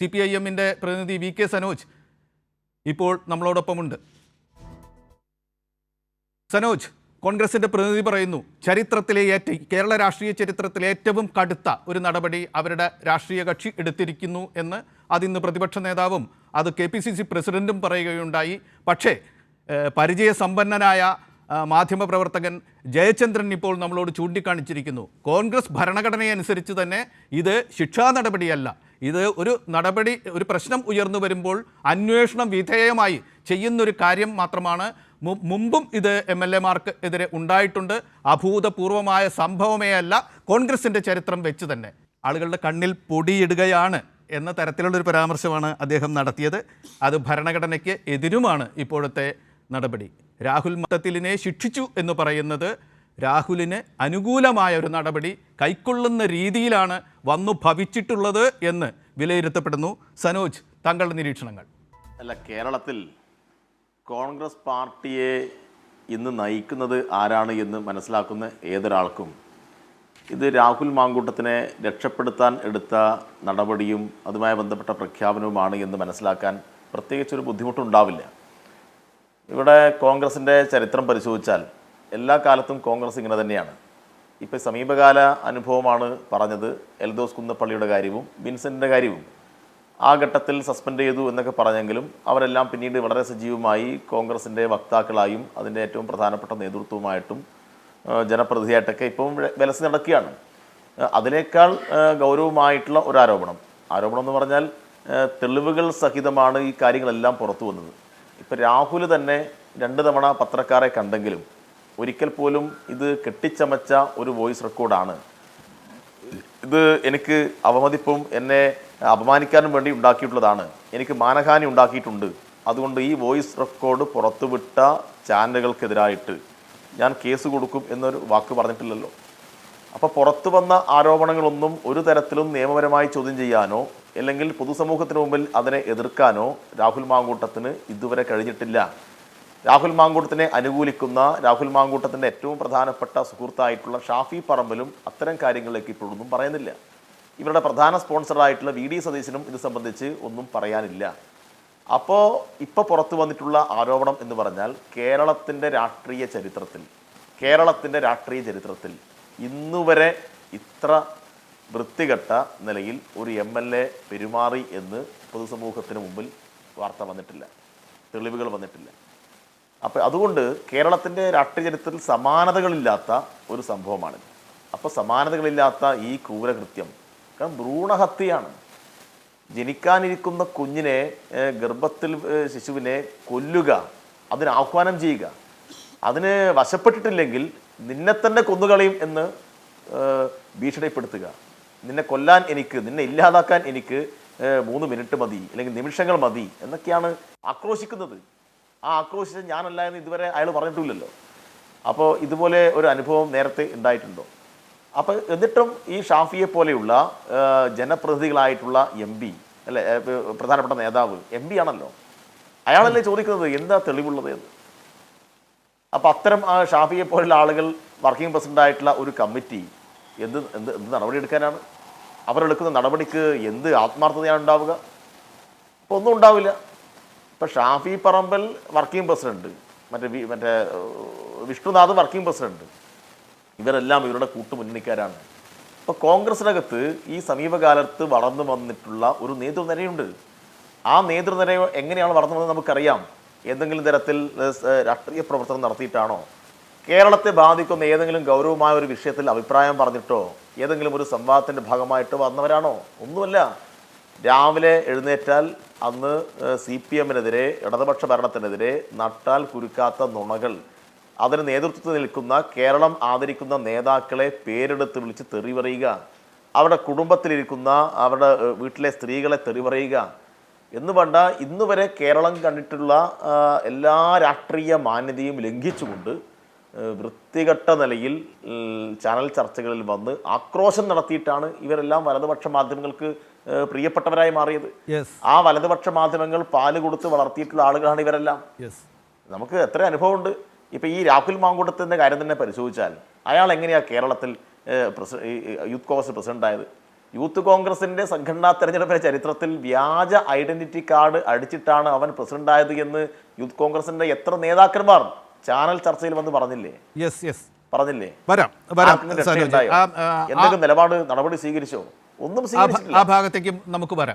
C P I എമ്മിന്റെ പ്രതിനിധി V K Sanoj ഇപ്പോൾ നമ്മളോടൊപ്പമുണ്ട്. സനോജ് കോൺഗ്രസിന്റെ പ്രതിനിധി പറയുന്നു ചരിത്രത്തിലെ ഏറ്റവും കേരള രാഷ്ട്രീയ ചരിത്രത്തിലെ ഏറ്റവും കടുത്ത ഒരു നടപടി അവരുടെ രാഷ്ട്രീയ കക്ഷി എടുത്തിരിക്കുന്നു എന്ന് അതിന്ന് പ്രതിപക്ഷ നേതാവും അത് കെ പി സി സി പ്രസിഡന്റും പറയുകയുണ്ടായി. പക്ഷേ പരിചയസമ്പന്നനായ മാധ്യമപ്രവർത്തകൻ ജയചന്ദ്രൻ ഇപ്പോൾ നമ്മളോട് ചൂണ്ടിക്കാണിച്ചിരിക്കുന്നു. കോൺഗ്രസ് ഭരണഘടനയനുസരിച്ച് തന്നെ ഇത് ശിക്ഷാ നടപടിയല്ല. ഇത് ഒരു നടപടി ഒരു പ്രശ്നം ഉയർന്നു വരുമ്പോൾ അന്വേഷണം വിധേയമായി ചെയ്യുന്നൊരു കാര്യം മാത്രമാണ്. മുമ്പും ഇത് എം എൽ എമാർക്ക് എതിരെ ഉണ്ടായിട്ടുണ്ട്. അഭൂതപൂർവമായ സംഭവമേ അല്ല കോൺഗ്രസിന്റെ ചരിത്രം വെച്ച് തന്നെ. ആളുകളുടെ കണ്ണിൽ പൊടിയിടുകയാണ് എന്ന തരത്തിലുള്ളൊരു പരാമർശമാണ് അദ്ദേഹം നടത്തിയത്. അത് ഭരണഘടനയ്ക്ക് എതിരുമാണ് ഇപ്പോഴത്തെ നടപടി. രാഹുൽ മത്തത്തിലിനെ ശിക്ഷിച്ചു എന്ന് പറയുന്നത് രാഹുലിന് അനുകൂലമായ ഒരു നടപടി കൈക്കൊള്ളുന്ന രീതിയിലാണ് വന്നു ഭവിച്ചിട്ടുള്ളത് എന്ന് വിലയിരുത്തപ്പെടുന്നു സനോജ് താങ്കളുടെ നിരീക്ഷണങ്ങൾ. അല്ല കേരളത്തിൽ കോൺഗ്രസ് പാർട്ടിയെ ഇന്ന് നയിക്കുന്നത് ആരാണ് എന്ന് മനസ്സിലാക്കുന്ന ഏതൊരാൾക്കും ഇത് രാഹുൽ മാങ്കൂട്ടത്തിനെ രക്ഷപ്പെടുത്താൻ എടുത്ത നടപടിയും അതുമായി ബന്ധപ്പെട്ട പ്രഖ്യാപനവുമാണ് എന്ന് മനസ്സിലാക്കാൻ പ്രത്യേകിച്ചൊരു ബുദ്ധിമുട്ടുണ്ടാവില്ല. ഇവിടെ കോൺഗ്രസിന്റെ ചരിത്രം പരിശോധിച്ചാൽ എല്ലാ കാലത്തും കോൺഗ്രസ് ഇങ്ങനെ തന്നെയാണ്. ഇപ്പോൾ സമീപകാല അനുഭവമാണ് പറഞ്ഞത് എൽദോസ് കുന്നപ്പള്ളിയുടെ കാര്യവും വിൻസെന്റിന്റെ കാര്യവും. ആ ഘട്ടത്തിൽ സസ്പെൻഡ് ചെയ്തു എന്നൊക്കെ പറഞ്ഞെങ്കിലും അവരെല്ലാം പിന്നീട് വളരെ സജീവമായി കോൺഗ്രസിന്റെ വക്താക്കളായും അതിന്റെ ഏറ്റവും പ്രധാനപ്പെട്ട നേതൃത്വമായിട്ടും ജനപ്രതിനിധിയായിട്ടൊക്കെ ഇപ്പം വിലസ് നടക്കുകയാണ്. അതിനേക്കാൾ ഗൗരവമായിട്ടുള്ള ഒരു ആരോപണം. ആരോപണം എന്ന് പറഞ്ഞാൽ തെളിവുകൾ സഹിതമാണ് ഈ കാര്യങ്ങളെല്ലാം പുറത്തു വന്നത്. ഇപ്പം രാഹുൽ തന്നെ രണ്ട് തവണ പത്രക്കാരെ കണ്ടെങ്കിലും ഒരിക്കൽ പോലും ഇത് കെട്ടിച്ചമച്ച ഒരു വോയിസ് റെക്കോർഡാണ്. ഇത് എനിക്ക് അവമതിപ്പും എന്നെ അപമാനിക്കാനും വേണ്ടി ഉണ്ടാക്കിയിട്ടുള്ളതാണ്. എനിക്ക് മാനഹാനി ഉണ്ടാക്കിയിട്ടുണ്ട്. അതുകൊണ്ട് ഈ വോയിസ് റെക്കോർഡ് പുറത്തുവിട്ട ചാനലുകൾക്കെതിരായിട്ട് ഞാൻ കേസ് കൊടുക്കും എന്നൊരു വാക്ക് പറഞ്ഞിട്ടില്ലല്ലോ. അപ്പോൾ പുറത്തു വന്ന ആരോപണങ്ങളൊന്നും ഒരു തരത്തിലും നിയമപരമായി ചോദ്യം ചെയ്യാനോ അല്ലെങ്കിൽ പൊതുസമൂഹത്തിന് മുമ്പിൽ അതിനെ എതിർക്കാനോ രാഹുൽ മാങ്കൂട്ടത്തിന് ഇതുവരെ കഴിഞ്ഞിട്ടില്ല. രാഹുൽ മാങ്കൂട്ടത്തിനെ അനുകൂലിക്കുന്ന രാഹുൽ മാങ്കൂട്ടത്തിന്റെ ഏറ്റവും പ്രധാനപ്പെട്ട സുഹൃത്തായിട്ടുള്ള ഷാഫി പറമ്പലും അത്തരം കാര്യങ്ങളിലേക്ക് ഇപ്പോഴൊന്നും പറയുന്നില്ല. ഇവരുടെ പ്രധാന സ്പോൺസറായിട്ടുള്ള വി ഡി സതീശനും ഇത് സംബന്ധിച്ച് ഒന്നും പറയാനില്ല. അപ്പോൾ ഇപ്പോൾ പുറത്തു വന്നിട്ടുള്ള ആരോപണം എന്ന് പറഞ്ഞാൽ കേരളത്തിന്റെ രാഷ്ട്രീയ ചരിത്രത്തിൽ കേരളത്തിന്റെ രാഷ്ട്രീയ ചരിത്രത്തിൽ ഇന്നുവരെ ഇത്ര വൃത്തികെട്ട നിലയിൽ ഒരു എം എൽ എ പെരുമാറി എന്ന് പൊതുസമൂഹത്തിന് മുമ്പിൽ വാർത്ത വന്നിട്ടില്ല. തെളിവുകൾ വന്നിട്ടില്ല. അപ്പോൾ അതുകൊണ്ട് കേരളത്തിന്റെ രാഷ്ട്രീയ ചരിത്രത്തിൽ സമാനതകളില്ലാത്ത ഒരു സംഭവമാണ് അപ്പോൾ സമാനതകളില്ലാത്ത ഈ ക്രൂരകൃത്യം കാരണം ഭ്രൂണഹത്യയാണ്. ജനിക്കാനിരിക്കുന്ന കുഞ്ഞിനെ ഗർഭത്തിൽ ശിശുവിനെ കൊല്ലുക അതിന് ആഹ്വാനം ചെയ്യുക അതിന് വശപ്പെട്ടിട്ടില്ലെങ്കിൽ നിന്നെ തന്നെ കൊന്നുകളയും എന്ന് ഭീഷണിപ്പെടുത്തുക. നിന്നെ കൊല്ലാൻ എനിക്ക് നിന്നെ ഇല്ലാതാക്കാൻ എനിക്ക് മൂന്ന് മിനിറ്റ് മതി അല്ലെങ്കിൽ നിമിഷങ്ങൾ മതി എന്നൊക്കെയാണ് ആക്രോശിക്കുന്നത്. ആ ആക്രോശിച്ച ഞാനല്ല എന്ന് ഇതുവരെ അയാൾ പറഞ്ഞിട്ടില്ലല്ലോ. അപ്പോൾ ഇതുപോലെ ഒരു അനുഭവം നേരത്തെ ഉണ്ടായിട്ടുണ്ടോ? അപ്പോൾ എന്നിട്ടും ഈ ഷാഫിയെ പോലെയുള്ള ജനപ്രതിനിധികളായിട്ടുള്ള എം പി അല്ലെ പ്രധാനപ്പെട്ട നേതാവ് എം പി ആണല്ലോ. അയാളല്ലേ ചോദിക്കുന്നത് എന്താ തെളിവുള്ളത് എന്ന്. അപ്പോൾ അത്തരം ആ ഷാഫിയെ പോലുള്ള ആളുകൾ വർക്കിംഗ് പ്രസിഡന്റായിട്ടുള്ള ഒരു കമ്മിറ്റി എന്ത് എന്ത് എന്ത് നടപടി എടുക്കാനാണ് അവരെടുക്കുന്ന നടപടിക്ക് എന്ത് ആത്മാർത്ഥതയാണ് ഉണ്ടാവുക? അപ്പോൾ ഒന്നും ഉണ്ടാവില്ല. ഇപ്പം ഷാഫി പറമ്പൽ വർക്കിംഗ് പ്രസിഡന്റ് മറ്റേ വി- മറ്റേ വിഷ്ണുനാഥ് വർക്കിംഗ് പ്രസിഡന്റ് ഇവരെല്ലാം ഇവരുടെ കൂട്ടുമുന്നണിക്കാരാണ് ഇപ്പോൾ കോൺഗ്രസിനകത്ത് ഈ സമീപകാലത്ത് വളർന്നു വന്നിട്ടുള്ള ഒരു നേതൃനിരയുണ്ട്. ആ നേതൃനിര എങ്ങനെയാണ് വളർന്നു വന്നത് നമുക്കറിയാം. ഏതെങ്കിലും തരത്തിൽ രാഷ്ട്രീയ പ്രവർത്തനം നടത്തിയിട്ടാണോ? കേരളത്തെ ബാധിക്കുന്ന ഏതെങ്കിലും ഗൗരവമായ ഒരു വിഷയത്തിൽ അഭിപ്രായം പറഞ്ഞിട്ടോ? ഏതെങ്കിലും ഒരു സംവാദത്തിന്റെ ഭാഗമായിട്ട് വന്നവരാണോ? ഒന്നുമല്ല. രാവിലെ എഴുന്നേറ്റാൽ അന്ന് സി പി എമ്മിനെതിരെ ഇടതുപക്ഷ ഭരണത്തിനെതിരെ നട്ടാൽ കുരുക്കാത്ത നുണകൾ. അതിന് നേതൃത്വത്തിൽ നിൽക്കുന്ന കേരളം ആദരിക്കുന്ന നേതാക്കളെ പേരെടുത്ത് വിളിച്ച് തെറി പറയുക അവരുടെ കുടുംബത്തിലിരിക്കുന്ന അവരുടെ വീട്ടിലെ സ്ത്രീകളെ തെറി പറയുക എന്ന് വേണ്ട ഇന്ന് വരെ കേരളം കണ്ടിട്ടുള്ള എല്ലാ രാഷ്ട്രീയ മാന്യതയും ലംഘിച്ചുകൊണ്ട് വൃത്തികെട്ട നിലയിൽ ചാനൽ ചർച്ചകളിൽ വന്ന് ആക്രോശം നടത്തിയിട്ടാണ് ഇവരെല്ലാം വലതുപക്ഷ മാധ്യമങ്ങൾക്ക് പ്രിയപ്പെട്ടവരായി മാറിയത്. ആ വലതുപക്ഷ മാധ്യമങ്ങൾ പാൽ കൊടുത്ത് വളർത്തിയിട്ടുള്ള ആളുകളാണ് ഇവരെല്ലാം. നമുക്ക് എത്ര അനുഭവമുണ്ട്. ഇപ്പം ഈ രാഹുൽ മാങ്കൂട്ടത്തിന്റെ കാര്യം തന്നെ പരിശോധിച്ചാൽ അയാൾ എങ്ങനെയാണ് കേരളത്തിൽ യൂത്ത് കോൺഗ്രസ് പ്രസിഡന്റ് ആയത് യൂത്ത് കോൺഗ്രസിന്റെ സംഘടനാ തെരഞ്ഞെടുപ്പിന്റെ ചരിത്രത്തിൽ വ്യാജ ഐഡന്റിറ്റി കാർഡ് അടിച്ചിട്ടാണ് അവൻ പ്രസിഡന്റായത് എന്ന് യൂത്ത് കോൺഗ്രസിന്റെ എത്ര നേതാക്കന്മാർ ചാനൽ ചർച്ചയിൽ വന്ന് പറഞ്ഞില്ലേ? യെസ് യെസ് പറഞ്ഞില്ലേ? വരാം വരാം എന്തെങ്കിലും നിലപാട് നടപടി സ്വീകരിച്ചോ? ഒന്നും ആ ഭാഗത്തേക്കും നമുക്ക് വരാം.